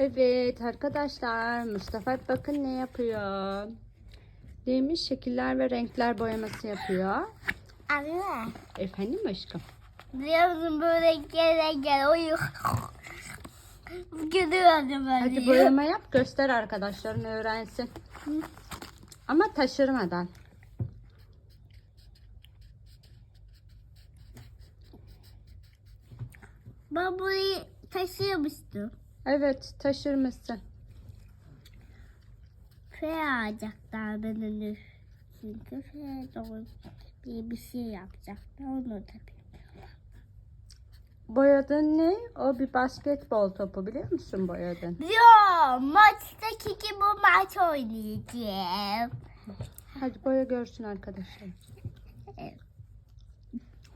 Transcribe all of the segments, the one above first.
Evet arkadaşlar Mustafa bakın ne yapıyor. Neymiş şekiller ve renkler boyaması yapıyor. Anne. Efendim aşkım. Biliyor musun böyle gele gele uyuyor. Gidiyorum böyle. Hadi boyama yap göster arkadaşların öğrensin. Ama taşırmadan. Ben burayı taşıyormuştum. Evet taşırmışsın. F alacaklar benim Çünkü doğru bir, bir şey yapacaklar. Onu bilmiyorum. Boyadın ne? O bir basketbol topu biliyor musun boyadın? Yo, maçtaki gibi bu maç oynayacağım. Hadi boya görsün arkadaşlar. Evet.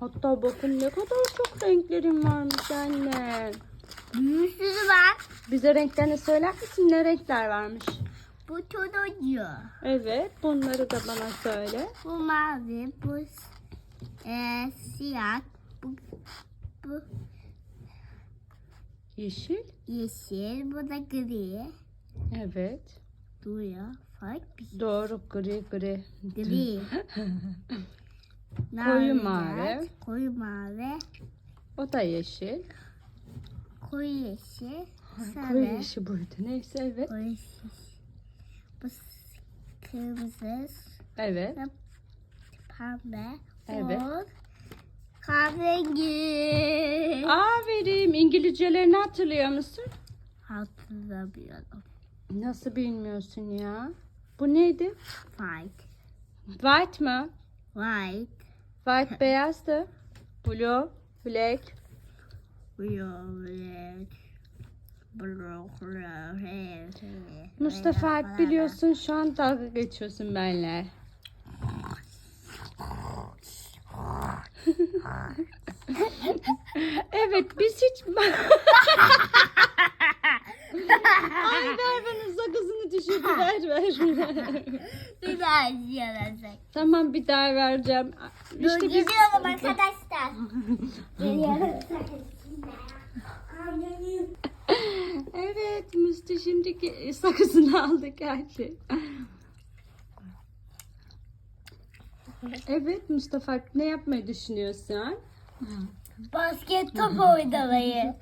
Hatta bakın ne kadar çok renklerim varmış anne. Bir sürü var. Bize renklerini söyler misin? Ne renkler varmış? Bu turuncu. Evet bunları da bana söyle. Bu mavi. Bu e, siyah. Bu, bu Yeşil. yeşil. Bu da gri. Evet. Duruyor. Fark bir şey. Doğru gri gri. Gri. Koyu mavi. Koyu mavi. O da yeşil. Koyu yeşil. Sarı. Koyu yeşil buydu. Neyse evet. Koyu yeşil. Bu kırmızı. Evet. Pembe. Evet. mor, Kahverengi. Aferin. İngilizcelerini hatırlıyor musun? Hatırlamıyorum. Nasıl bilmiyorsun ya? Bu neydi? White. White mı? White. White beyazdı. Blue, black. Mustafa Alp biliyorsun şu an dalga geçiyorsun benimle. evet biz hiç... Ay ver bana sakızını düşürdü ver ver. Bir daha izleyemezsek. tamam bir daha vereceğim. Dur İşte biz... gidiyorum arkadaşlar. Geliyorum. Evet Musti şimdiki sakızını aldı geldi. Evet Mustafa ne yapmayı düşünüyorsun? Basket topu oynamayı.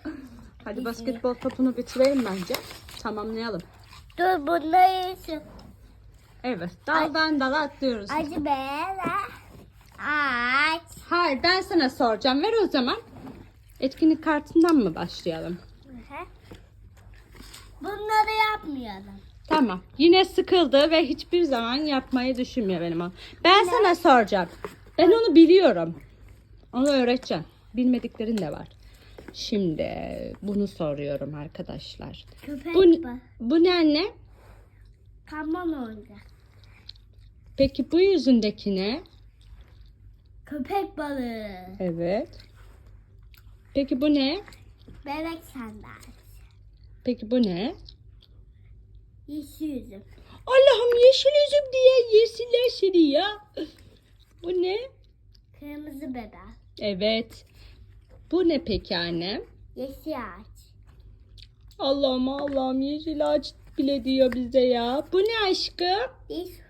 Hadi basketbol topunu bitirelim bence. Tamamlayalım. Dur bunları. Evet daldan dala atlıyoruz. Acı böyle. Aç. Hayır ben sana soracağım. Ver o zaman. Etkinlik kartından mı başlayalım? Bunları yapmayalım. Tamam. Yine sıkıldı ve hiçbir zaman yapmayı düşünmüyor benim o. Ben sana soracağım. Ben onu biliyorum. Onu öğreteceğim. Bilmediklerin de var. Şimdi bunu soruyorum arkadaşlar. Köpek Bu, bu. bu ne anne? Kamyon oyuncak. Peki bu yüzündeki ne? Köpek balığı. Evet. Peki bu ne? Bebek sandalye. Peki bu ne? Yeşil yüzüm. Allah'ım yeşil üzüm diye yesinler seni ya. Bu ne? Kırmızı bebek. Evet. Bu ne peki annem? Yeşil ağaç. Allah'ım Allah'ım yeşil ağaç bile diyor bize ya. Bu ne aşkım?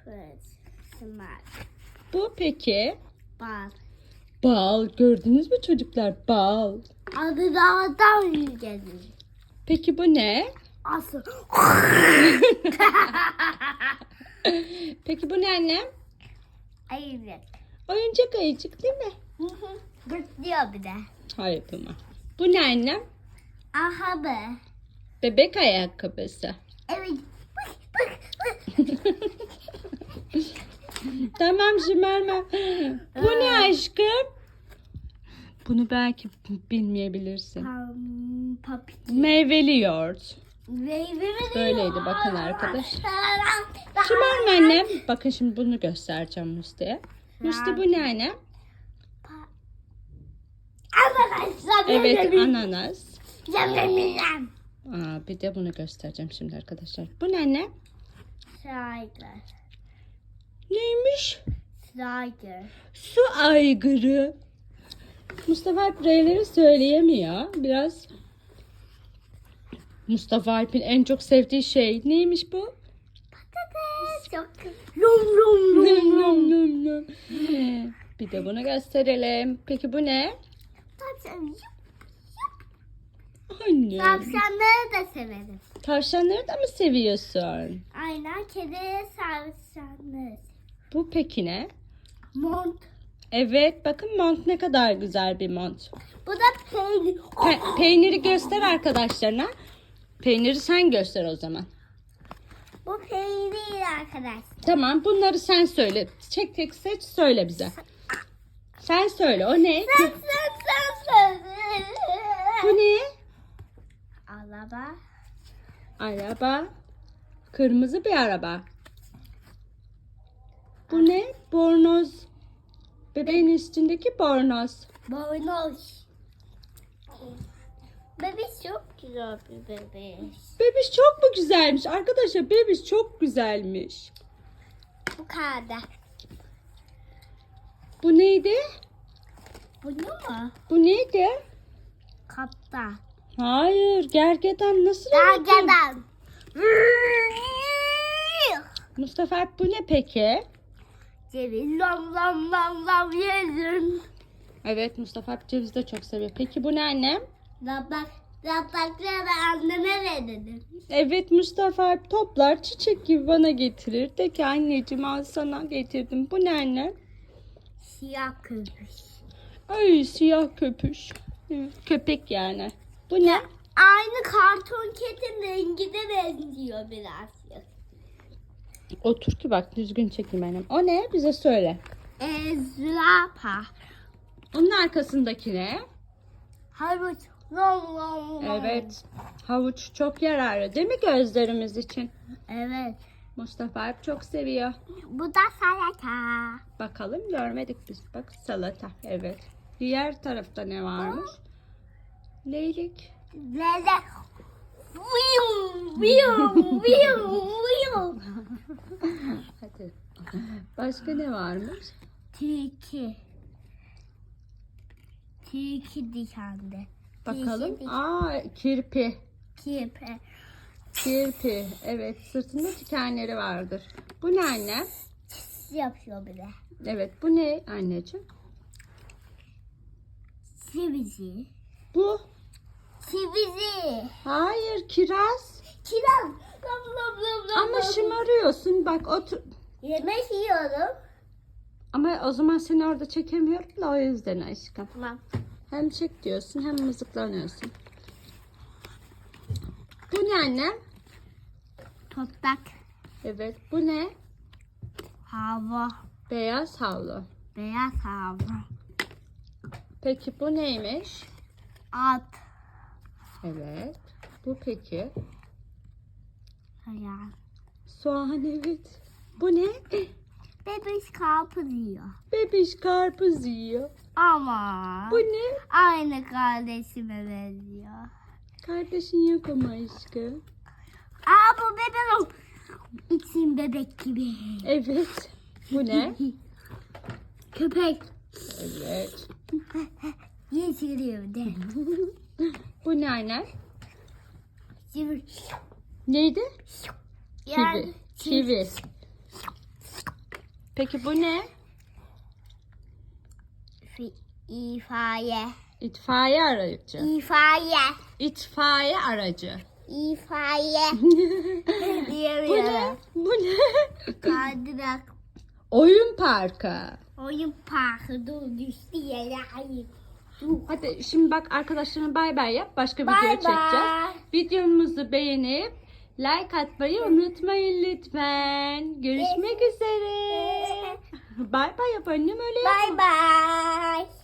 Fırız. Smart. Bu peki? Bal. Bal. Gördünüz mü çocuklar? Bal. Adı dağdan yücelir. Peki bu ne? Asıl. Peki bu ne annem? Ayıcık. Oyuncak ayıcık değil mi? Gırtlıyor bir de. Hayır buna. Bu ne annem? Aha be. Bebek ayakkabısı. Evet. Bık, bık, bık. Tamam Şımarma. Bu ne aşkım? Bunu belki bilmeyebilirsin. Pam, papi. Meyveli yoğurt. Meyve Böyleydi bakın arkadaş. Şımarma annem. Bakın şimdi bunu göstereceğim Müste'ye. Müste bu ne annem? Arkadaşlar Evet ananas. Aa, bir de bunu göstereceğim şimdi arkadaşlar. Bu ne anne? Tiger. Neymiş? Tiger. Su aygırı. Mustafa hep R'leri söyleyemiyor. Biraz Mustafa Alp'in en çok sevdiği şey neymiş bu? Patates. Çok Lum lum lum lum. nım, nım. Bir de bunu gösterelim. Peki bu ne? Tavşan- Anne. Tavşanları da severim. Tavşanları da mı seviyorsun? Aynen kedi tavşanları. Bu peki ne? Mont. Evet bakın mont ne kadar güzel bir mont. Bu da peynir. Pe- peyniri göster arkadaşlarına. Peyniri sen göster o zaman. Bu peynir arkadaş. Tamam bunları sen söyle. Çek tek seç söyle bize. Sen söyle o ne? Sen sen sen sen. Bu ne? Araba. Araba. Kırmızı bir araba. Bu ne? Bornoz. Bebeğin üstündeki bornoz. Boynoz. Bebiş çok güzel bir bebiş. Bebiş çok mu güzelmiş? Arkadaşlar bebiş çok güzelmiş. Bu kadar. Bu neydi? Bu ne mi? Bu neydi? Kapta. Hayır, gergedan nasıl? Gergedan. Mustafa bu ne peki? Ceviz lam lam lam lam yerim. Evet, Mustafa Alp cevizi de çok seviyor. Peki bu ne annem? Labak, labakları anneme verelim. Evet, Mustafa Alp toplar çiçek gibi bana getirir. De ki anneciğim al sana getirdim. Bu ne annem? Siyah köpüş. Ay siyah köpüş. Evet, Köpek yani. Bu ne? Aynı karton ketin rengi de benziyor birazcık. Otur ki bak düzgün çekeyim annem. O ne? Bize söyle. Ezrapa. Onun arkasındaki ne? Havuç. Evet. Havuç çok yararlı değil mi gözlerimiz için? Evet. Mustafa Alp çok seviyor. Bu da salata. Bakalım görmedik biz. Bak salata. Evet. Diğer tarafta ne varmış? Leylek. Lele. Hadi. Başka ne varmış? Tilki. Tilki dikende. Bakalım. Tilki Aa kirpi. Kirpi. Kirpi. Evet sırtında dikenleri vardır. Bu ne anne? Yapıyor bir de. Evet bu ne anneciğim? Sivizi. Bu. Sivizi. Hayır kiraz. Kiraz. Lam lam lam lam. Ama şımarıyorsun bak otur. Yemek yiyorum. Ama o zaman seni orada çekemiyorum da o yüzden aşkım. Tamam. Hem çek diyorsun hem mızıklanıyorsun. Bu ne anne? Toprak. Evet bu ne? Hava. Beyaz havlu. Beyaz hava. Peki bu neymiş? At. Evet. Bu peki? Hayal. Soğan evet. Bu ne? Bebiş karpuz yiyor. Bebiş karpuz yiyor. Ama Bu ne? aynı kardeşime benziyor. Kardeşin yok ama aşkım. Aa bu bebeğim. İçim bebek gibi. Evet. Bu ne? Köpek. Evet. Geçiriyor de. Bu ne anne? Şimdi Neydi? yani Kivi. Kivi. Peki bu ne? Fi- İfaiye. İtfaiye aracı. İfaiye. İtfaiye aracı. İfaiye. bu ne? Bu ne? Kaydırak. Oyun parkı. Oyun parkı dur düştü yere. Hayır. Hadi şimdi bak arkadaşlarına bay bay yap. Başka Bay video çekeceğiz. bay. Videomuzu beğenip like atmayı unutmayın lütfen. Görüşmek üzere. Bay bay yap annem öyle. Bye bye.